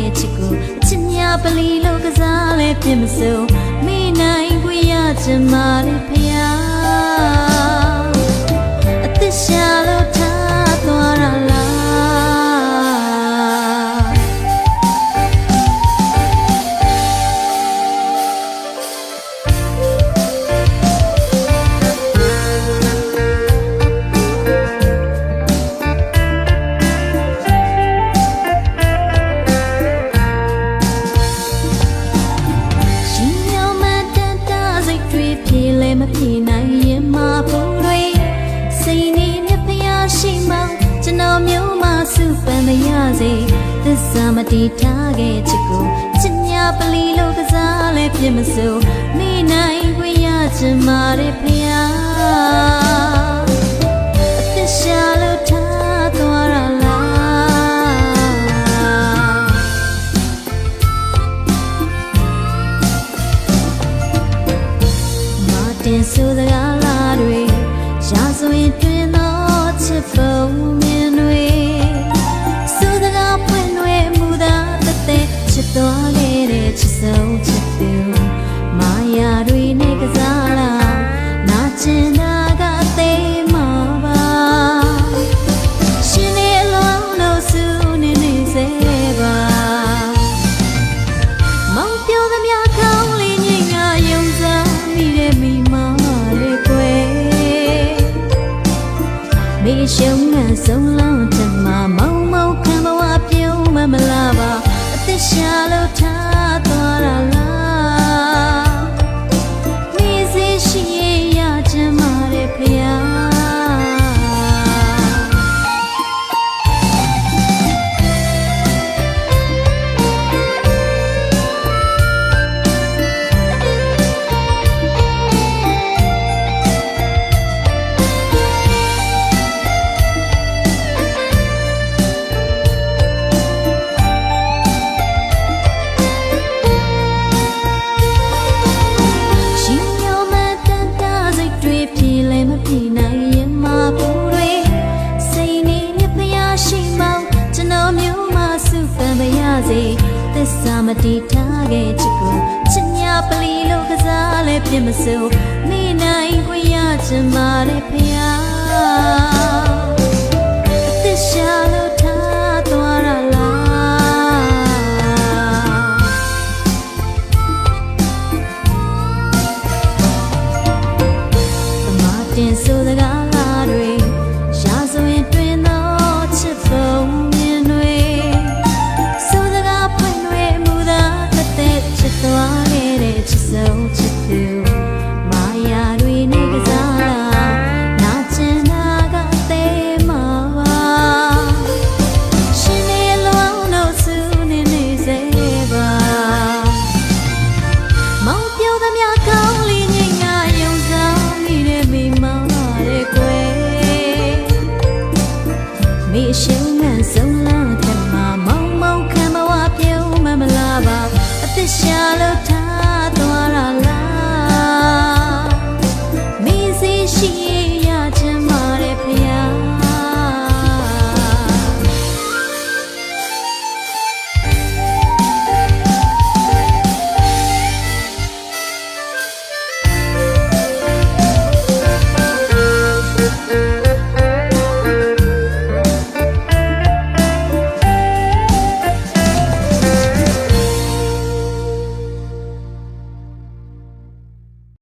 တီထားခဲ့ချစ်ကိုအချစ်များပလီလို့ကစားလဲပြစ်မစိုးမိနိုင်ခွင့်ရချင်ပါလေဖျား မပြေနိုင်ရင်မဖို့တွေစိတ်နေမြဖျားရှိမှကျွန်တော်မျိုးမစုပန်မရစေသစ္စာမတီးထားခဲ့ချစ်ကိုချစ်ညာပလီလို့ကစားလဲပြစ်မစိုးမိနိုင်ခွင့်ရချင်ပါတယ်ဖျား မတင် ရှုံးငန်းဆုံးလုံးတမမောင်မောင်ခံဘဝပြုံးမမလာပါအသက်ရှာလို့ထားသွားရ စေသစ္စာမတီးထားခဲ့ချစ်ကိုချစ်ညာပလီလို့ကစားလဲပြစ်မစိုးမိနိုင်ခွင့်ရချင်ပါလေဖျား